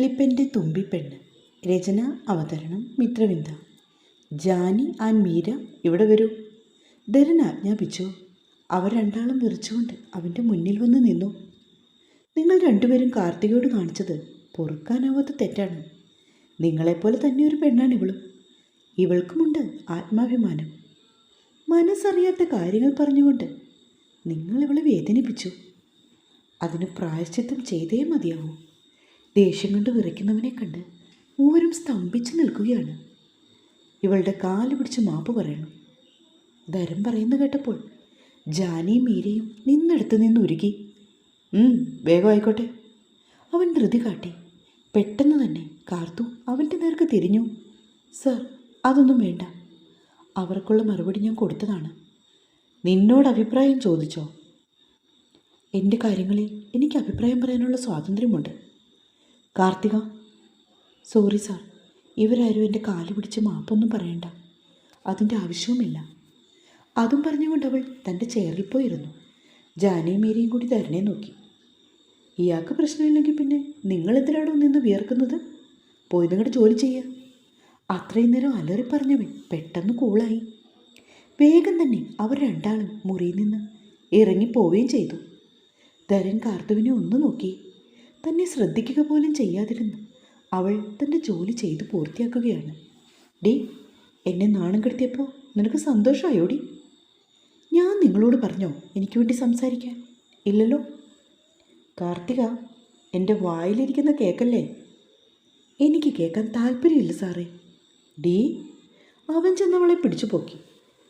വല്ലിപ്പന്റെ തുമ്പിപ്പെണ്ണ് രചന അവതരണം മിത്രവിന്ദ. ജാനി ആൻഡ് മീര ഇവിടെ വരൂ. ധരൻ ആജ്ഞാപിച്ചു. അവർ രണ്ടാളും വിറിച്ചുകൊണ്ട് അവന്റെ മുന്നിൽ വന്ന് നിന്നു. നിങ്ങൾ രണ്ടുപേരും കാർത്തികയോട് കാണിച്ചത് പൊറുക്കാനാവാത്ത തെറ്റാണ്. നിങ്ങളെപ്പോലെ തന്നെ ഒരു പെണ്ണാണ് ഇവളും. ഇവൾക്കുമുണ്ട് ആത്മാഭിമാനം. മനസ്സറിയാത്ത കാര്യങ്ങൾ പറഞ്ഞുകൊണ്ട് നിങ്ങൾ ഇവളെ വേദനിപ്പിച്ചു. അതിന് പ്രായശ്ചിത്തം ചെയ്തേ മതിയാവൂ. ദേഷ്യം കൊണ്ട് വിറയ്ക്കുന്നവനെ കണ്ട് മൂവരും സ്തംഭിച്ചു നിൽക്കുകയാണ്. ഇവളുടെ കാൽ പിടിച്ച് മാപ്പ് പറയണം. ധരം പറയുന്നു കേട്ടപ്പോൾ ജാനിയും മീരയും നിന്നെടുത്ത് നിന്ന് ഉരുകി "ഉം, വേഗം ആയിക്കോട്ടെ. അവൻ ധൃതി കാട്ടി. പെട്ടെന്ന് തന്നെ കാർത്തു അവന്റെ നേർക്ക് തിരിഞ്ഞു. സർ അതൊന്നും വേണ്ട. അവർക്കുള്ള മറുപടി ഞാൻ കൊടുത്തതാണ്. നിന്നോട് അഭിപ്രായം ചോദിച്ചോ? എന്റെ കാര്യങ്ങളിൽ എനിക്ക് അഭിപ്രായം പറയാനുള്ള സ്വാതന്ത്ര്യമുണ്ട്. കാർത്തിക സോറി സാർ ഇവരാരും എന്റെ കാൽ പിടിച്ച് മാപ്പൊന്നും പറയണ്ട. അതിന്റെ ആവശ്യവുമില്ല. അതും പറഞ്ഞുകൊണ്ട് അവൾ തന്റെ ചെയറിൽ പോയിരുന്നു. ജാനയും മേരിയും കൂടി ധരണയെ നോക്കി. ഇയാൾക്ക് പ്രശ്നമില്ലെങ്കിൽ പിന്നെ നിങ്ങൾ എന്തിനാണോ നിന്ന് വിയർക്കുന്നത്? പോയി നിങ്ങളുടെ ജോലി ചെയ്യുക അത്രയും നേരം അലറി പറഞ്ഞവൻ പെട്ടെന്ന് കൂളായി. വേഗം തന്നെ അവർ രണ്ടാളും മുറിയിൽ നിന്ന് ഇറങ്ങിപ്പോവുകയും ചെയ്തു. ധരൻ കാർത്തുവിനെ ഒന്ന് നോക്കി. തന്നെ ശ്രദ്ധിക്കുക പോലും ചെയ്യാതിരുന്നു. അവൾ തന്റെ ജോലി ചെയ്തു പൂർത്തിയാക്കുകയാണ്. ഡി എന്നെ നാണം കെടുത്തിയപ്പോൾ നിനക്ക് സന്തോഷമായോടി ഞാൻ നിങ്ങളോട് പറഞ്ഞോ എനിക്ക് വേണ്ടി സംസാരിക്കാൻ? ഇല്ലല്ലോ. കാർത്തിക എന്റെ വായിലിരിക്കുന്ന കേക്കല്ലേ? എനിക്ക് കേൾക്കാൻ താല്പര്യമില്ല സാറേ. ഡി അവൻ ചെന്നവളെ പിടിച്ചു പൊക്കി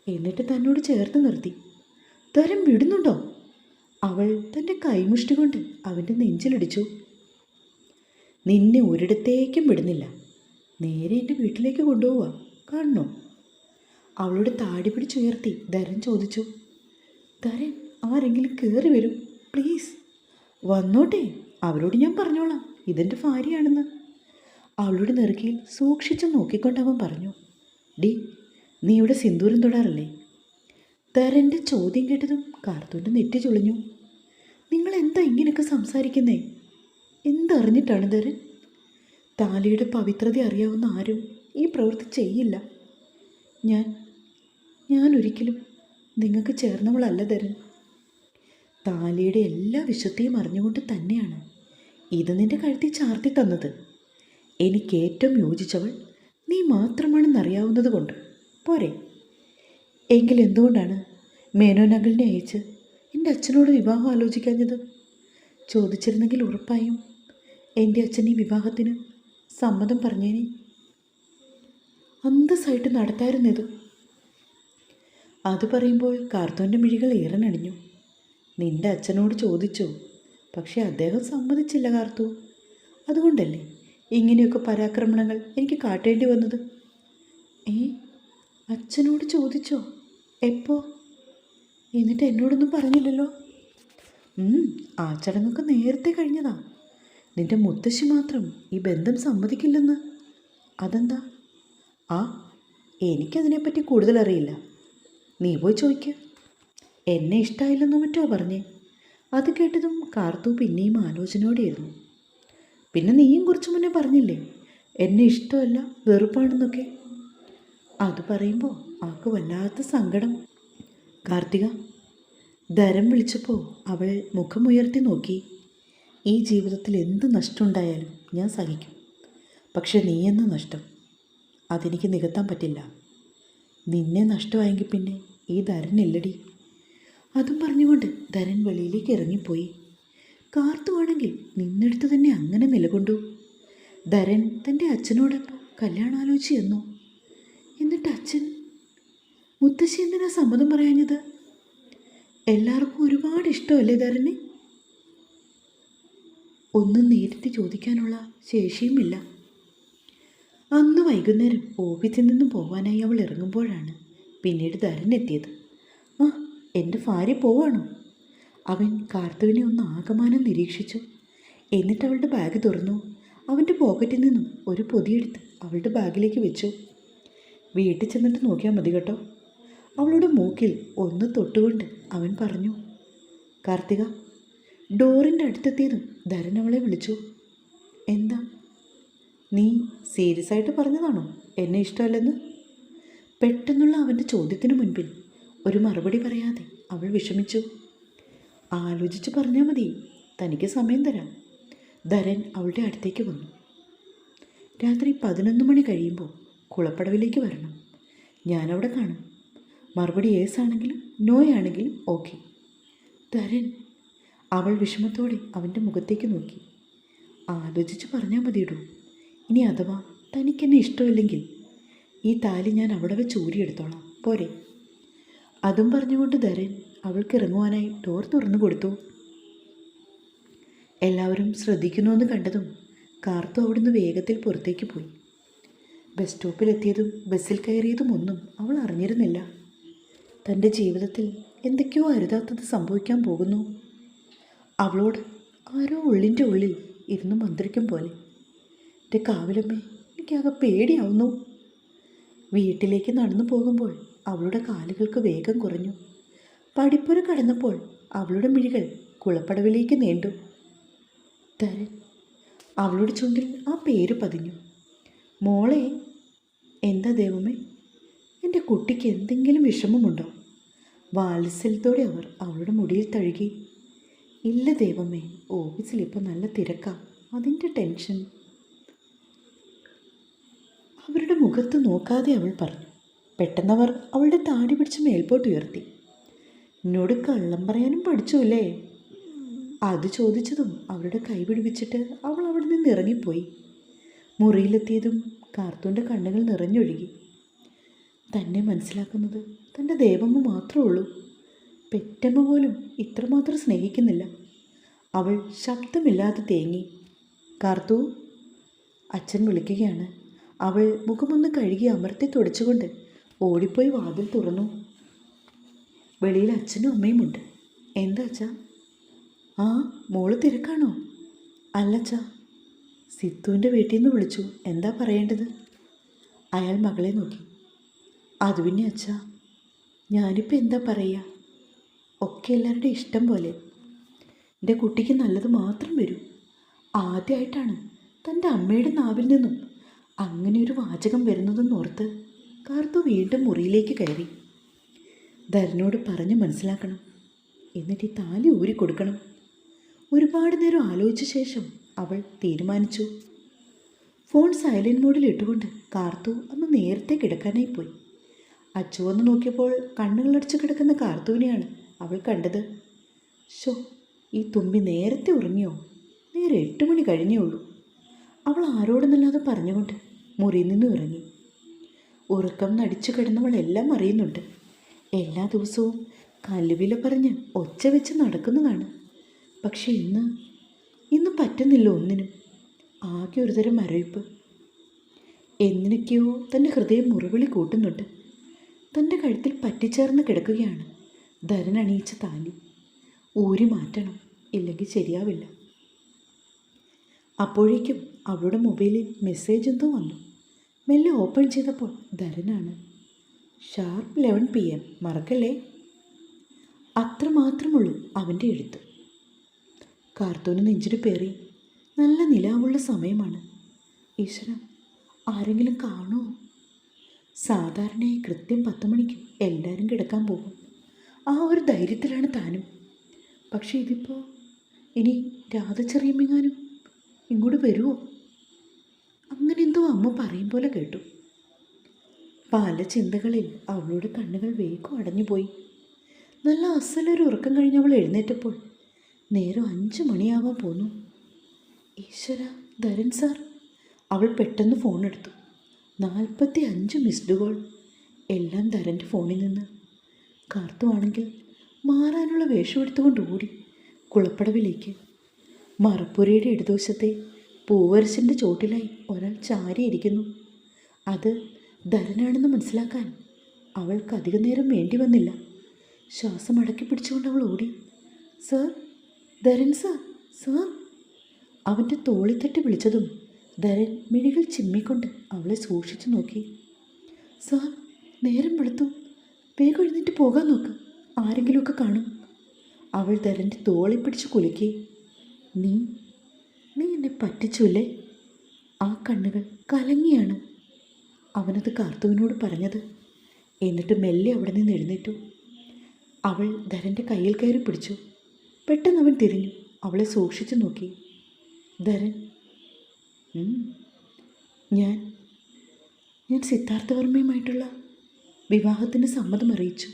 എന്നിട്ട് തന്നോട് ചേർത്ത് നിർത്തി. തരം വിടുന്നുണ്ടോ? അവൾ തന്റെ കൈമുഷ്ടി കൊണ്ട് അവന്റെ നെഞ്ചിലിടിച്ചു. നിന്നെ ഒരിടത്തേക്കും വിടുന്നില്ല. നേരെ എന്റെ വീട്ടിലേക്ക് കൊണ്ടുപോവാ. കാണണോ? അവളുടെ താടി പിടിച്ചുയർത്തി ധരൻ ചോദിച്ചു. ധരൻ ആരെങ്കിലും കയറി വരും പ്ലീസ്. വന്നോട്ടെ അവരോട് ഞാൻ പറഞ്ഞോളാം. ഇതെന്റെ ഭാര്യയാണെന്ന്. അവളുടെ നെറുകയിൽ സൂക്ഷിച്ചു നോക്കിക്കൊണ്ട് അവൻ പറഞ്ഞു. ഡി നീ ഇവിടെ സിന്ദൂരം തൊടാറില്ലേ? ധരന്റെ ചോദ്യം കേട്ടതും കാർത്തൂന്റെ നെറ്റി ചുളിഞ്ഞു. നിങ്ങൾ എന്താ ഇങ്ങനെയൊക്കെ സംസാരിക്കുന്നേ? എന്തറിഞ്ഞിട്ടാണ് ധരൻ? താലിയുടെ പവിത്രത അറിയാവുന്ന ആരും ഈ പ്രവൃത്തി ചെയ്യില്ല. ഞാൻ ഞാൻ ഒരിക്കലും നിങ്ങൾക്ക് ചേർന്നവളല്ല ധരൻ. താലിയുടെ എല്ലാ വിശുദ്ധിയും അറിഞ്ഞുകൊണ്ട് തന്നെയാണ് ഇത് നിന്റെ കഴുത്തിൽ ചാർത്തി തന്നത്. എനിക്ക് ഏറ്റവും യോജിച്ചവൾ നീ മാത്രമാണെന്നറിയാവുന്നത് കൊണ്ട്. പോരെ. എങ്കിൽ എന്തുകൊണ്ടാണ് മേനോൻ അയച്ച് എന്റെ അച്ഛനോട് വിവാഹം ആലോചിക്കാഞ്ഞത്? ചോദിച്ചിരുന്നെങ്കിൽ ഉറപ്പായും എന്റെ അച്ഛൻ ഈ വിവാഹത്തിന് സമ്മതം പറഞ്ഞേനെ. അന്തസ്സായിട്ട് നടത്തായിരുന്നത് അത് പറയുമ്പോൾ കാർത്തോന്റെ മിഴികൾ ഏറനണിഞ്ഞു നിന്റെ അച്ഛനോട് ചോദിച്ചോ പക്ഷേ അദ്ദേഹം സമ്മതിച്ചില്ല കാർത്തു. അതുകൊണ്ടല്ലേ ഇങ്ങനെയൊക്കെ പരാക്രമണങ്ങൾ എനിക്ക് കാട്ടേണ്ടി വന്നത്? ഏ അച്ഛനോട് ചോദിച്ചോ? എപ്പോ? എന്നിട്ട് എന്നോടൊന്നും പറഞ്ഞില്ലല്ലോ. ആ ചടങ്ങൊക്കെ നേരത്തെ കഴിഞ്ഞതാ. നിന്റെ മുത്തശ്ശി മാത്രം ഈ ബന്ധം സമ്മതിക്കില്ലെന്ന്. അതെന്താ? ആ എനിക്കതിനെപ്പറ്റി കൂടുതൽ അറിയില്ല നീ പോയി ചോദിക്ക. എന്നെ ഇഷ്ടമായില്ലെന്നോ മറ്റോ പറഞ്ഞേ. അത് കേട്ടതും കാർത്തു പിന്നെയും ആലോചനയോടെയായിരുന്നു. പിന്നെ നീയും കുറച്ച് മുന്നേ പറഞ്ഞില്ലേ എന്നെ ഇഷ്ടമല്ല വെറുപ്പാണെന്നൊക്കെ. അത് പറയുമ്പോൾ ആൾക്ക് വല്ലാത്ത സങ്കടം. കാർത്തിക ധരം വിളിച്ചപ്പോൾ അവൾ മുഖമുയർത്തി നോക്കി. ഈ ജീവിതത്തിൽ എന്ത് നഷ്ടമുണ്ടായാലും ഞാൻ സഹിക്കും. പക്ഷെ നീ എന്ന നഷ്ടം? അതെനിക്ക് നികത്താൻ പറ്റില്ല. നിന്നെ നഷ്ടമായെങ്കിൽ പിന്നെ ഈ ധരനില്ലടി അതും പറഞ്ഞുകൊണ്ട് ധരൻ വെളിയിലേക്ക് ഇറങ്ങിപ്പോയി. കാർത്തുവാണെങ്കിൽ നിന്നെടുത്ത് തന്നെ അങ്ങനെ നിലകൊണ്ടു. ധരൻ തന്റെ അച്ഛനോടൊപ്പം കല്യാണാലോചിച്ച് എന്നോ എന്നിട്ട് അച്ഛൻ മുത്തശ്ശി എന്തിനാ സമ്മതം പറയാഞ്ഞത്? എല്ലാവർക്കും ഒരുപാട് ഇഷ്ടമല്ലേ ധരണി ഒന്നും നേരിട്ട് ചോദിക്കാനുള്ള ശേഷിയുമില്ല. അന്ന് വൈകുന്നേരം ഓഫീസിൽ നിന്ന് പോകാനായി അവൾ ഇറങ്ങുമ്പോഴാണ് പിന്നീട് ധരൻ എത്തിയത്. ആ എന്റെ ഭാര്യ പോവാണോ? അവൻ കാർത്തുവിനെ ഒന്ന് ആകമാനം നിരീക്ഷിച്ചു. എന്നിട്ട് അവളുടെ ബാഗ് തുറന്നു. അവന്റെ പോക്കറ്റിൽ നിന്നും ഒരു പൊതിയെടുത്ത് അവളുടെ ബാഗിലേക്ക് വെച്ചു. വീട്ടിൽ ചെന്നിട്ട് നോക്കിയാൽ മതി കേട്ടോ. അവളുടെ മൂക്കിൽ ഒന്ന് തൊട്ടുകൊണ്ട് അവൻ പറഞ്ഞു കാർത്തിക ഡോറിന്റെ അടുത്തെത്തിയതും ധരൻ അവളെ വിളിച്ചു. എന്താ? നീ സീരിയസ് ആയിട്ട് പറഞ്ഞതാണോ? എന്നെ ഇഷ്ടമല്ലെന്ന്? പെട്ടെന്നുള്ള അവന്റെ ചോദ്യത്തിന് മുൻപിൽ ഒരു മറുപടി പറയാതെ അവൾ വിഷമിച്ചു. ആലോചിച്ച് പറഞ്ഞാൽ മതി തനിക്ക് സമയം തരാം. ധരൻ അവളുടെ അടുത്തേക്ക് വന്നു. രാത്രി പതിനൊന്ന് മണി കഴിയുമ്പോൾ കുളപ്പടവിലേക്ക് വരണം. ഞാനവിടെ കാണും. മറുപടി യേസ് ആണെങ്കിലും നോ ആണെങ്കിലും ഓക്കെ. തരൻ അവൾ വിഷമത്തോടെ അവന്റെ മുഖത്തേക്ക് നോക്കി. ആലോചിച്ച് പറഞ്ഞാൽ മതിയിടൂ. ഇനി അഥവാ തനിക്കെന്നെ ഇഷ്ടമില്ലെങ്കിൽ ഈ താലി ഞാൻ അവിടെ വെച്ച് ഊരിയെടുത്തോളാം. പോരെ. അതും പറഞ്ഞുകൊണ്ട് ധരൻ അവൾക്ക് ഇറങ്ങുവാനായി ഡോർ തുറന്നു കൊടുത്തു. എല്ലാവരും ശ്രദ്ധിക്കുന്നുവെന്ന് കണ്ടതും കാർത്തു അവിടുന്ന് വേഗത്തിൽ പുറത്തേക്ക് പോയി. ബസ് സ്റ്റോപ്പിലെത്തിയതും ബസ്സിൽ കയറിയതും ഒന്നും അവൾ അറിഞ്ഞിരുന്നില്ല. തന്റെ ജീവിതത്തിൽ എന്തൊക്കെയോ അരുതാത്തത് സംഭവിക്കാൻ പോകുന്നു. അവളോട് ആരോ ഉള്ളിന്റെ ഉള്ളിൽ ഇരുന്ന് മന്ത്രിക്കും പോലെ എന്റെ കാവിലമ്മേ എനിക്കാകെ പേടിയാവുന്നു. വീട്ടിലേക്ക് നടന്നു പോകുമ്പോൾ അവളുടെ കാലുകൾക്ക് വേഗം കുറഞ്ഞു. പടിപ്പുര കടന്നപ്പോൾ അവളുടെ മിഴികൾ കുളപ്പടവിലേക്ക് നീണ്ടു. തരൻ അവളുടെ ചുണ്ടിൽ ആ പേര് പതിഞ്ഞു. മോളെ എന്താ ദൈവമേ എന്റെ കുട്ടിക്ക് എന്തെങ്കിലും വിഷമമുണ്ടോ? വാത്സല്യത്തോടെ അവർ അവളുടെ മുടിയിൽ തഴുകി. ഇല്ല ദൈവമേ ഓഫീസിൽ ഇപ്പോൾ നല്ല തിരക്കാ. അതിന്റെ ടെൻഷൻ. അവരുടെ മുഖത്ത് നോക്കാതെ അവൾ പറഞ്ഞു. പെട്ടെന്നവർ അവളുടെ താടി പിടിച്ച് മേൽപോട്ട് ഉയർത്തി. എന്നോട് കള്ളം പറയാനും പഠിച്ചു അല്ലേ അത് ചോദിച്ചതും അവരുടെ കൈ പിടിപ്പിച്ചിട്ട് അവൾ അവിടെ നിന്ന് ഇറങ്ങിപ്പോയി. മുറിയിലെത്തിയതും കാർത്തൂന്റെ കണ്ണുകൾ നിറഞ്ഞൊഴുകി. തന്നെ മനസ്സിലാക്കുന്നത് തന്റെ ദേവമ്മ മാത്രമേ ഉള്ളൂ. പെറ്റമ്മ പോലും ഇത്രമാത്രം സ്നേഹിക്കുന്നില്ല. അവൾ ശബ്ദമില്ലാതെ തേങ്ങി. കാർത്തു അച്ഛൻ വിളിക്കുകയാണ്. അവൾ മുഖമൊന്ന് കഴുകി അമർത്തി തുടച്ചുകൊണ്ട് ഓടിപ്പോയി വാതിൽ തുറന്നു. വെളിയിൽ അച്ഛനും അമ്മയുമുണ്ട് എന്താ അച്ഛാ? ആ മോൾ തിരക്കാണോ? അല്ലച്ചാ സിത്തുവിന്റെ വീട്ടിൽ നിന്ന് വിളിച്ചു. എന്താ പറയേണ്ടത്? അയാൾ മകളെ നോക്കി. അത് പിന്നെ അച്ഛാ ഞാനിപ്പോൾ എന്താ പറയുക ഒക്കെ എല്ലാവരുടെ ഇഷ്ടം പോലെ. എന്റെ കുട്ടിക്ക് നല്ലത് മാത്രം വരൂ. ആദ്യമായിട്ടാണ് തന്റെ അമ്മയുടെ നാവിൽ നിന്നും അങ്ങനെ ഒരു വാചകം വരുന്നതെന്ന് ഓർത്ത് കാർത്തു വീണ്ടും മുറിയിലേക്ക് കയറി. ധരനോട് പറഞ്ഞ് മനസ്സിലാക്കണം. എന്നിട്ട് ഈ താലി ഊരി കൊടുക്കണം. ഒരുപാട് നേരം ആലോചിച്ച ശേഷം അവൾ തീരുമാനിച്ചു. ഫോൺ സൈലന്റ് മോഡിൽ ഇട്ടുകൊണ്ട് കാർത്തു അന്ന് നേരത്തെ കിടക്കാനായി പോയി. അച്ചു വന്ന് നോക്കിയപ്പോൾ കണ്ണുകളടച്ച് കിടക്കുന്ന കാർത്തുവിനെയാണ് അവൾ കണ്ടത്. ഷോ ഈ തുമ്പി നേരത്തെ ഉറങ്ങിയോ? നേരെ എട്ട് മണി കഴിഞ്ഞേ ഉള്ളൂ. അവൾ ആരോടെന്നല്ലാതെ പറഞ്ഞുകൊണ്ട് മുറിയിൽ നിന്ന് ഇറങ്ങി. ഉറക്കം നടിച്ചു കിടന്നവൾ എല്ലാം അറിയുന്നുണ്ട്. എല്ലാ ദിവസവും കല്ലുവില പറഞ്ഞ് ഒച്ച വെച്ച് നടക്കുന്നതാണ്. പക്ഷെ ഇന്ന് ഇന്ന് പറ്റുന്നില്ല ഒന്നിനും. ആകെ ഒരുതരം മരവിപ്പ് എന്തിനൊക്കെയോ തന്റെ ഹൃദയം മുറിവിളി കൂട്ടുന്നുണ്ട്. തന്റെ കഴുത്തിൽ പറ്റിച്ചേർന്ന് കിടക്കുകയാണ്. ധരൻ അണിയിച്ച താലി. ഊരി മാറ്റണം ഇല്ലെങ്കിൽ ശരിയാവില്ല. അപ്പോഴേക്കും അവളുടെ മൊബൈലിൽ മെസ്സേജ് എന്തോ വന്നു. മെല്ലെ ഓപ്പൺ ചെയ്തപ്പോൾ ധരനാണ്. ഷാർപ്പ് ലെവൻ പി എം മറക്കല്ലേ? അത്രമാത്രമുള്ളൂ അവന്റെ എഴുത്ത്. കാർത്തൂന് നെഞ്ചിന് പേറി. നല്ല നിലാവുള്ള സമയമാണ്. ഈശ്വര ആരെങ്കിലും കാണുമോ സാധാരണയായി കൃത്യം പത്ത് മണിക്ക് എല്ലാവരും കിടക്കാൻ പോകും. ആ ഒരു ധൈര്യത്തിലാണ് താനും. പക്ഷേ ഇതിപ്പോൾ ഇനി രാധ ചെറിയമ്മിങ്ങാനും ഇങ്ങോട്ട് വരുമോ അങ്ങനെ എന്തോ അമ്മ പറയും പോലെ കേട്ടു. പല ചിന്തകളിൽ അവളുടെ കണ്ണുകൾ വേഗം അടഞ്ഞുപോയി. നല്ല അസലൊരു ഉറക്കം കഴിഞ്ഞ് അവൾ എഴുന്നേറ്റപ്പോൾ നേരം അഞ്ച് മണിയാവാൻ പോന്നു. ഈശ്വര ധരൻ സാർ. അവൾ പെട്ടെന്ന് ഫോൺ എടുത്തു നാൽപ്പത്തി അഞ്ച് മിസ്ഡ് കോൾ എല്ലാം തരന്റെ ഫോണിൽ നിന്ന്. കാർത്തുവാണെങ്കിൽ മാറാനുള്ള വേഷമെടുത്തുകൊണ്ട് ഓടി കുളപ്പടവിലേക്ക്. മറപ്പുരയുടെ ഇടതുവശത്തെ പൂവരശന്റെ ചോട്ടിലായി ഒരാൾ ചാരിയിരിക്കുന്നു. അത് ധരനാണെന്ന് മനസ്സിലാക്കാൻ അവൾക്ക് അധിക നേരം വേണ്ടി വന്നില്ല. ശ്വാസം അടക്കി പിടിച്ചുകൊണ്ട് അവൾ ഓടി. സർ ധരൻ സർ സർ അവന്റെ തോളിത്തട്ടി വിളിച്ചതും ധരൻ മിഴികൾ ചിമ്മിക്കൊണ്ട് അവളെ സൂക്ഷിച്ചു നോക്കി. സാർ നേരം വെളുത്തു. വേഗം എഴുന്നേറ്റ് പോകാൻ നോക്ക്. ആരെങ്കിലുമൊക്കെ കാണും. അവൾ ധരന്റെ തോളി പിടിച്ച് കുലുക്കി. നീ? നീ എന്നെ പറ്റിച്ചുല്ലേ ആ കണ്ണുകൾ കലങ്ങിയാണ്. അവനത് കാർത്തുവിനോട് പറഞ്ഞത്. എന്നിട്ട് മെല്ലെ അവിടെ നിന്ന് എഴുന്നേറ്റു. അവൾ ധരന്റെ കയ്യിൽ കയറി പിടിച്ചു. പെട്ടെന്ന് അവൻ തിരിഞ്ഞു. അവളെ സൂക്ഷിച്ചു നോക്കി. ധരൻ "ഉം, ഞാൻ ഞാൻ സിദ്ധാർത്ഥവർമ്മയുമായിട്ടുള്ള വിവാഹത്തിന് സമ്മതം അറിയിച്ചു.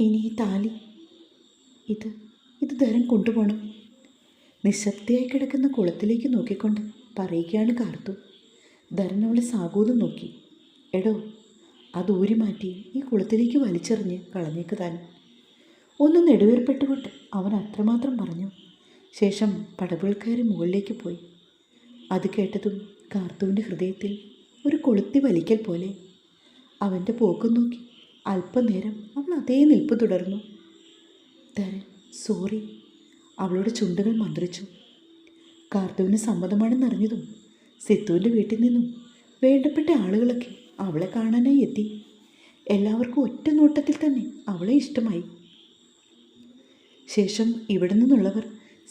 ഇനി ഈ താലി ഇത് ഇത് തരം കൊണ്ടുപോകണം. നിശബ്ദയായി കിടക്കുന്ന കുളത്തിലേക്ക് നോക്കിക്കൊണ്ട് പറയുകയാണ് കാർത്തു. ധരൻ അവളെ സാഗൂതം നോക്കി. എടോ അത് ഊരി മാറ്റി ഈ കുളത്തിലേക്ക് വലിച്ചെറിഞ്ഞ് കളഞ്ഞേക്ക് താൻ. ഒന്ന് നെടുവേർപ്പെട്ടുകൊണ്ട് അവൻ അത്രമാത്രം പറഞ്ഞു. ശേഷം പടവുകൾ കയറി മുകളിലേക്ക് പോയി. അത് കേട്ടതും കാർത്തുവിന്റെ ഹൃദയത്തിൽ ഒരു കൊളുത്തി വലിക്കൽ പോലെ. അവന്റെ പോക്ക് നോക്കി അല്പനേരം അവൾ അതേ നിൽപ്പ് തുടർന്നു. തരൻ സോറി അവളുടെ ചുണ്ടുകൾ മന്ത്രിച്ചു. കാർത്തുവിന് സമ്മതമാണെന്നറിഞ്ഞതും സിത്തുവിന്റെ വീട്ടിൽ നിന്നും വേണ്ടപ്പെട്ട ആളുകളൊക്കെ അവളെ കാണാനായി എത്തി. എല്ലാവർക്കും ഒറ്റ നോട്ടത്തിൽ തന്നെ അവളെ ഇഷ്ടമായി. ശേഷം ഇവിടെ നിന്നുള്ളവർ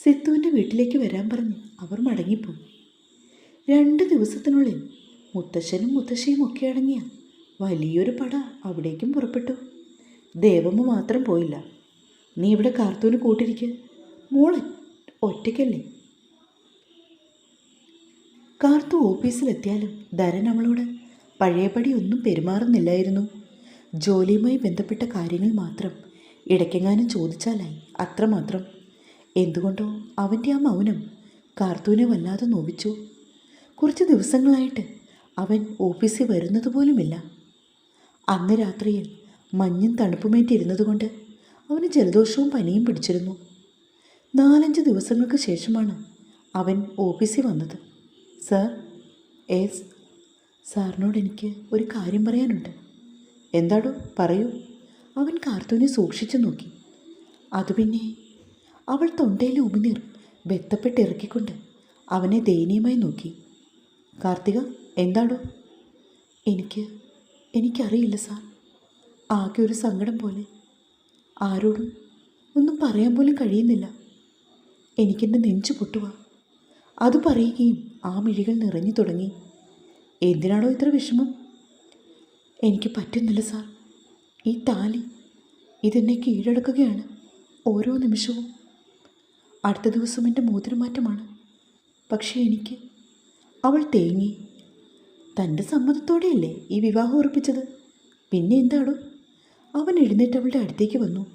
സിത്തുവിന്റെ വീട്ടിലേക്ക് വരാൻ പറഞ്ഞ് അവർ മടങ്ങിപ്പോയി. രണ്ട് ദിവസത്തിനുള്ളിൽ മുത്തശ്ശനും മുത്തശ്ശിയും ഒക്കെ അടങ്ങിയ വലിയൊരു പട അവിടേക്കും പുറപ്പെട്ടു. ദേവമ്മ മാത്രം പോയില്ല. നീ ഇവിടെ കാർത്തൂന് കൂട്ടിരിക്കുക മോളെ ഒറ്റയ്ക്കല്ലേ? കാർത്തു ഓഫീസിലെത്തിയാലും ധരൻ അവളോട് പഴയപടി ഒന്നും പെരുമാറുന്നില്ലായിരുന്നു. ജോലിയുമായി ബന്ധപ്പെട്ട കാര്യങ്ങൾ മാത്രം ഇടയ്ക്കെങ്ങാനും ചോദിച്ചാലായി അത്രമാത്രം. എന്തുകൊണ്ടോ അവന്റെ ആ മൗനം കാർത്തൂനെ വല്ലാതെ നോവിച്ചു. കുറച്ച് ദിവസങ്ങളായിട്ട് അവൻ ഓഫീസിൽ വരുന്നത് പോലുമില്ല. അന്ന് രാത്രിയിൽ മഞ്ഞും തണുപ്പുമേറ്റിരുന്നതുകൊണ്ട് അവന് ജലദോഷവും പനിയും പിടിച്ചിരുന്നു. നാലഞ്ച് ദിവസങ്ങൾക്ക് ശേഷമാണ് അവൻ ഓഫീസിൽ വന്നത്. സാർ എസ് സാറിനോട് എനിക്ക് ഒരു കാര്യം പറയാനുണ്ട്. എന്താടോ പറയൂ. അവൻ കാർത്തൂനെ സൂക്ഷിച്ചു നോക്കി. അത് പിന്നെ അവൾ തൊണ്ടയിലെ ഉമിനീർ ബെത്തപ്പെട്ടിറക്കിക്കൊണ്ട് അവനെ ദയനീയമായി നോക്കി. കാർത്തിക എന്താണ് എനിക്ക് എനിക്കറിയില്ല സാർ. ആകെ ഒരു സങ്കടം പോലെ. ആരോടും ഒന്നും പറയാൻ പോലും കഴിയുന്നില്ല. എനിക്കെന്റെ നെഞ്ചു പൊട്ടുക അത് പറയുകയും ആ മിഴികൾ നിറഞ്ഞു തുടങ്ങി. എന്തിനാണോ ഇത്ര വിഷമം? എനിക്ക് പറ്റുന്നില്ല സാർ. ഈ താലി ഇതെന്നെ കീഴടക്കുകയാണ് ഓരോ നിമിഷവും. അടുത്ത ദിവസം എന്റെ മോതിരമാറ്റമാണ്. പക്ഷേ എനിക്ക് അവൾ തേങ്ങി. തന്റെ സമ്മതത്തോടെയല്ലേ ഈ വിവാഹം ഉറപ്പിച്ചത്? പിന്നെ എന്താണ്? അവൻ എഴുന്നേറ്റ് അവളുടെ അടുത്തേക്ക് വന്നു.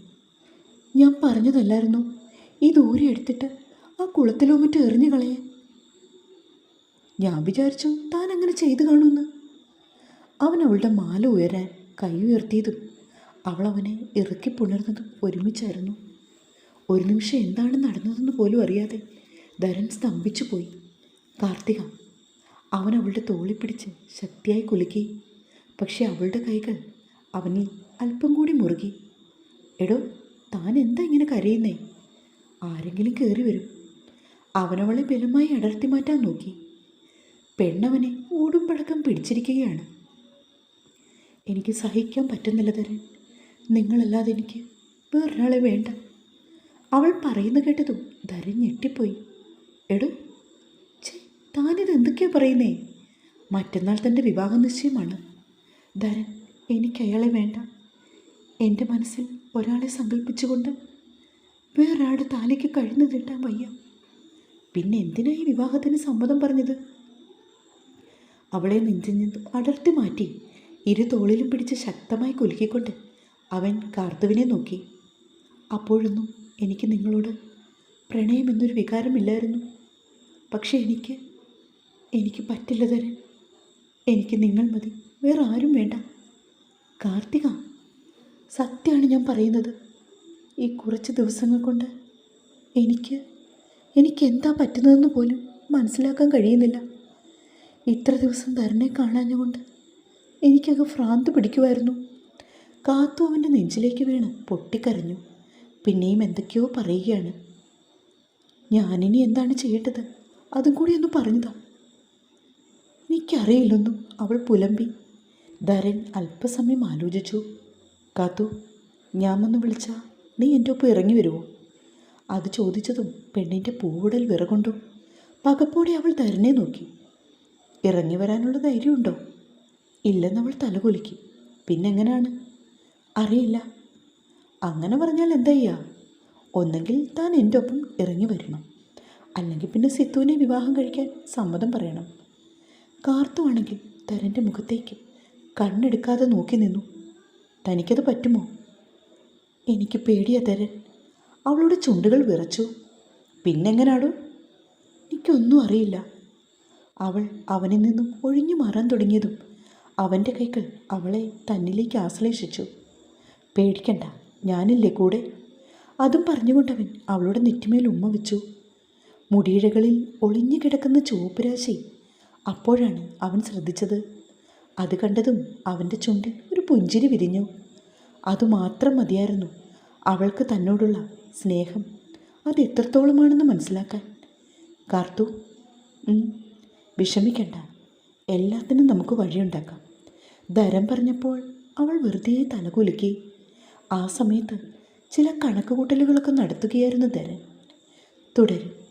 ഞാൻ പറഞ്ഞതല്ലായിരുന്നു? ഈ ദൂരെ എടുത്തിട്ട് ആ കുളത്തിലോ മറ്റോ എറിഞ്ഞു കളയാൻ. ഞാൻ വിചാരിച്ചു താൻ അങ്ങനെ ചെയ്തു കാണുമെന്ന്. അവൻ അവളുടെ മാല ഉയരാൻ കൈ ഉയർത്തിയതും അവൾ അവനെ ഇറക്കി പുണർന്നതും ഒരുമിച്ചായിരുന്നു. ഒരു നിമിഷം എന്താണ് നടന്നതെന്ന് പോലും അറിയാതെ ധരൻ സ്തംഭിച്ചു പോയി കാർത്തിക അവൻ അവളുടെ തോളി പിടിച്ച് ശക്തിയായി കുലുക്കി. പക്ഷെ അവളുടെ കൈകൾ അവനിൽ അല്പം കൂടി മുറുകി. എടോ താൻ എന്താ ഇങ്ങനെ കരയുന്നേ? ആരെങ്കിലും കയറി വരും. അവനവളെ ബലമായി അടർത്തി മാറ്റാൻ നോക്കി. പെണ്ണവനെ ഊടും പഴക്കം പിടിച്ചിരിക്കുകയാണ്. എനിക്ക് സഹിക്കാൻ പറ്റുന്നില്ല തരൻ നിങ്ങളല്ലാതെ എനിക്ക് വേറൊരാളെ വേണ്ട. അവൾ പറയുന്ന കേട്ടതും ധരൻ ഞെട്ടിപ്പോയി. എടോ താനിത് എന്തൊക്കെയാ പറയുന്നേ? മറ്റന്നാൾ തന്റെ വിവാഹ നിശ്ചയമാണ്. ധരൻ എനിക്ക് അയാളെ വേണ്ട. എന്റെ മനസ്സിൽ ഒരാളെ സങ്കല്പിച്ചുകൊണ്ട് വേറൊരാളുടെ താലിക്ക് കഴിഞ്ഞു തീട്ടാൻ വയ്യ. പിന്നെ എന്തിനാ ഈ വിവാഹത്തിന് സമ്മതം പറഞ്ഞത്? അവളെ നെഞ്ചിൽ നിന്ന് അടർത്തി മാറ്റി ഇരു തോളിലും പിടിച്ച് ശക്തമായി കുലുക്കിക്കൊണ്ട് അവൻ കാർത്തുവിനെ നോക്കി. അപ്പോഴൊന്നും എനിക്ക് നിങ്ങളോട് പ്രണയം എന്നൊരു വികാരമില്ലായിരുന്നു. പക്ഷേ എനിക്ക് എനിക്ക് പറ്റില്ല തരൻ. എനിക്ക് നിങ്ങൾ മതി. വേറെ ആരും വേണ്ട. കാർത്തിക സത്യമാണ് ഞാൻ പറയുന്നത്. ഈ കുറച്ച് ദിവസങ്ങൾ കൊണ്ട് എനിക്ക് എനിക്ക് എന്താ പറ്റുന്നതെന്ന് പോലും മനസ്സിലാക്കാൻ കഴിയുന്നില്ല. ഇത്ര ദിവസം ധരനെ കാണാഞ്ഞുകൊണ്ട് എനിക്കത് ഭ്രാന്ത് പിടിക്കുമായിരുന്നു. കാത്തു അവന്റെ നെഞ്ചിലേക്ക് വീണ് പൊട്ടിക്കരഞ്ഞു. പിന്നെയും എന്തൊക്കെയോ പറയുകയാണ്. ഞാനിനി എന്താണ് ചെയ്യേണ്ടത്? അതും കൂടി ഒന്ന് പറഞ്ഞതാ. എനിക്കറിയില്ലൊന്നും അവൾ പുലമ്പി. ധരൻ അല്പസമയം ആലോചിച്ചു. കാത്തു ഞാൻ വന്ന് വിളിച്ചാ നീ എന്റെ ഒപ്പം ഇറങ്ങി വരുമോ അത് ചോദിച്ചതും പെണ്ണിന്റെ പൂവിടൽ വിറകൊണ്ടു പകപ്പോടെ അവൾ ധരനെ നോക്കി. ഇറങ്ങി വരാനുള്ള ധൈര്യമുണ്ടോ? ഇല്ലെന്നവൾ പിന്നെ പിന്നെങ്ങനെയാണ് അറിയില്ല. അങ്ങനെ പറഞ്ഞാൽ എന്തയ്യാ ഒന്നെങ്കിൽ താൻ എന്റെ ഒപ്പം ഇറങ്ങി വരണം. അല്ലെങ്കിൽ പിന്നെ സിത്തുവിനെ വിവാഹം കഴിക്കാൻ സമ്മതം പറയണം. കാർത്തുവാണെങ്കിൽ തരന്റെ മുഖത്തേക്ക് കണ്ണെടുക്കാതെ നോക്കി നിന്നു. തനിക്കത് പറ്റുമോ? എനിക്ക് പേടിയാ തരൻ. അവളുടെ ചുണ്ടുകൾ വിറച്ചു. പിന്നെങ്ങനാടോ? എനിക്കൊന്നും അറിയില്ല. അവൾ അവനിൽ നിന്നും ഒഴിഞ്ഞു മാറാൻ തുടങ്ങിയതും അവന്റെ കൈകൾ അവളെ തന്നിലേക്ക് ആശ്ലേഷിച്ചു. പേടിക്കണ്ട ഞാനില്ലേ കൂടെ? അതും പറഞ്ഞുകൊണ്ടവൻ അവളുടെ നെറ്റിമേൽ ഉമ്മ വെച്ചു. മുടിയിഴകളിൽ ഒളിഞ്ഞു കിടക്കുന്ന ചുവപ്പുരാശി അപ്പോഴാണ് അവൻ ശ്രദ്ധിച്ചത്. അത് കണ്ടതും അവന്റെ ചുണ്ടിൽ ഒരു പുഞ്ചിരി വിരിഞ്ഞു. അതുമാത്രം മതിയായിരുന്നു. അവൾക്ക് തന്നോടുള്ള സ്നേഹം അത് എത്രത്തോളമാണെന്ന് മനസ്സിലാക്കാൻ. കാർത്തു വിഷമിക്കണ്ട. എല്ലാത്തിനും നമുക്ക് വഴിയുണ്ടാക്കാം. ധരം പറഞ്ഞപ്പോൾ അവൾ വെറുതെ തലകുലുക്കി. ആ സമയത്ത് ചില കണക്കുകൂട്ടലുകളൊക്കെ നടത്തുകയായിരുന്നു ധരൻ. തുടരും.